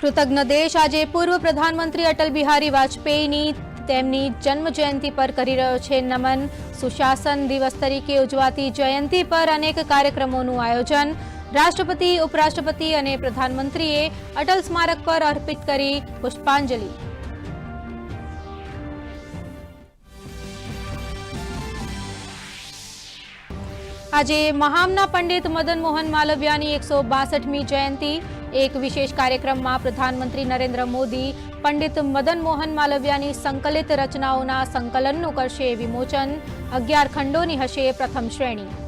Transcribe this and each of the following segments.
કૃતજ્ઞ દેશ. આજે પૂર્વ પ્રધાનમંત્રી અટલ બિહારી વાજપેયીની તેમની જન્મ જયંતિ પર કરી રહ્યો છે નમન. સુશાસન દિવસ તરીકે ઉજવાતી જયંતિ પર અનેક કાર્યક્રમોનું આયોજન. રાષ્ટ્રપતિ, ઉપરાષ્ટ્રપતિ અને પ્રધાનમંત્રીએ અટલ સ્મારક પર અર્પિત કરી પુષ્પાંજલિ. આજે મહામના પંડિત મદન મોહન માલવ્યાની એકસો બાસઠમી જયંતિ. એક વિશેષ કાર્યક્રમમાં પ્રધાનમંત્રી નરેન્દ્ર મોદી, પંડિત મદન મોહન માલવ્યાની સંકલિત રચનાઓના સંકલનનું કરશે વિમોચન. અગિયાર ખંડોની હશે પ્રથમ શ્રેણી.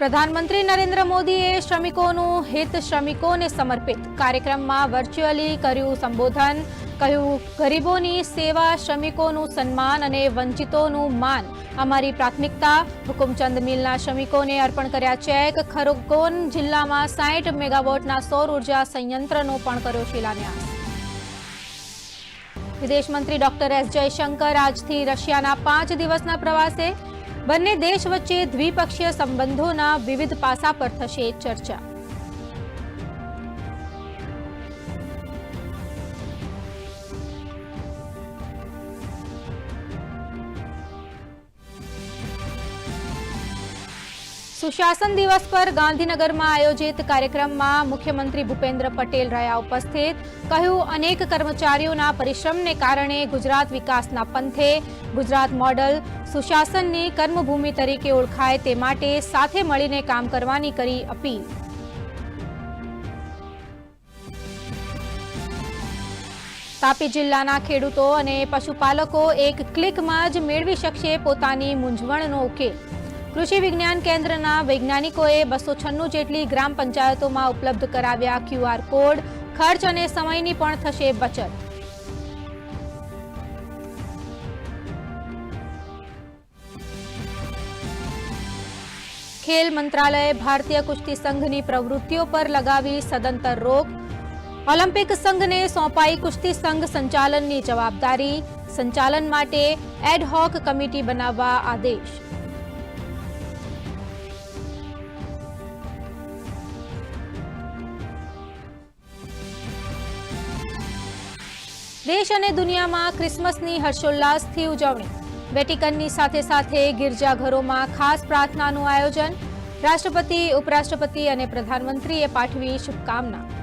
પ્રધાનમંત્રી નરેન્દ્ર મોદીએ શ્રમિકોનું હિત શ્રમિકોને સમર્પિત કાર્યક્રમમાં વર્ચ્યુઅલી કર્યું સંબોધન, કહ્યું, ગરીબોની સેવા શ્રમિકોનું સન્માન અને વંચિતોનું માન. અમારી પ્રાથમિકતા, હુકુમચંદ મિલના શ્રમિકોને અર્પણ કર્યા ચેક, ખરગોન જિલ્લામાં સાઠ મેગાવોટના સૌર ઊર્જા સંયંત્રનો પણ કર્યો શિલાન્યાસ. વિદેશ મંત્રી ડોક્ટર એસ જયશંકર આજથી રશિયાના પાંચ દિવસના પ્રવાસે બંને દેશ વચ્ચે દ્વિપક્ષીય સંબંધોના વિવિધ પાસા પર થશે ચર્ચા. સુશાસન દિવસ પર ગાંધીનગરમાં આયોજિત કાર્યક્રમમાં મુખ્યમંત્રી ભૂપેન્દ્ર પટેલ રહ્યા ઉપસ્થિત. કહ્યું, અનેક કર્મચારીઓના પરિશ્રમને કારણે ગુજરાત વિકાસના પંથે ગુજરાત મોડલ સુશાસનની કર્મભૂમિ તરીકે ઓળખાય તે માટે સાથે મળીને કામ કરવાની કરી અપીલ. તાપી જિલ્લાના ખેડૂતો અને પશુપાલકો એક ક્લિકમાં જ મેળવી શકશે પોતાની મૂંઝવણનો ઉકેલ. કૃષિ વિજ્ઞાન કેન્દ્રના વૈજ્ઞાનિકોએ બસો છન્નું જેટલી ગ્રામ પંચાયતોમાં ઉપલબ્ધ કરાવ્યા ક્યુઆર કોડ, ખર્ચ અને સમયની પણ થશે બચત. ખેલ મંત્રાલયે ભારતીય કુસ્તી સંઘની પ્રવૃત્તિઓ પર લગાવી સદંતર રોક. ઓલિમ્પિક સંઘને સોંપાઈ કુસ્તી સંઘ સંચાલનની જવાબદારી. સંચાલન માટે એડહોક કમિટી બનાવવા આદેશ. દેશ અને દુનિયામાં ક્રિસમસની હર્ષોલ્લાસથી ઉજવણી. વેટિકનની સાથે સાથે ગિરજાઘરોમાં ખાસ પ્રાર્થનાનું આયોજન રાષ્ટ્રપતિ ઉપરાષ્ટ્રપતિ અને પ્રધાનમંત્રીએ પાઠવી શુભકામના.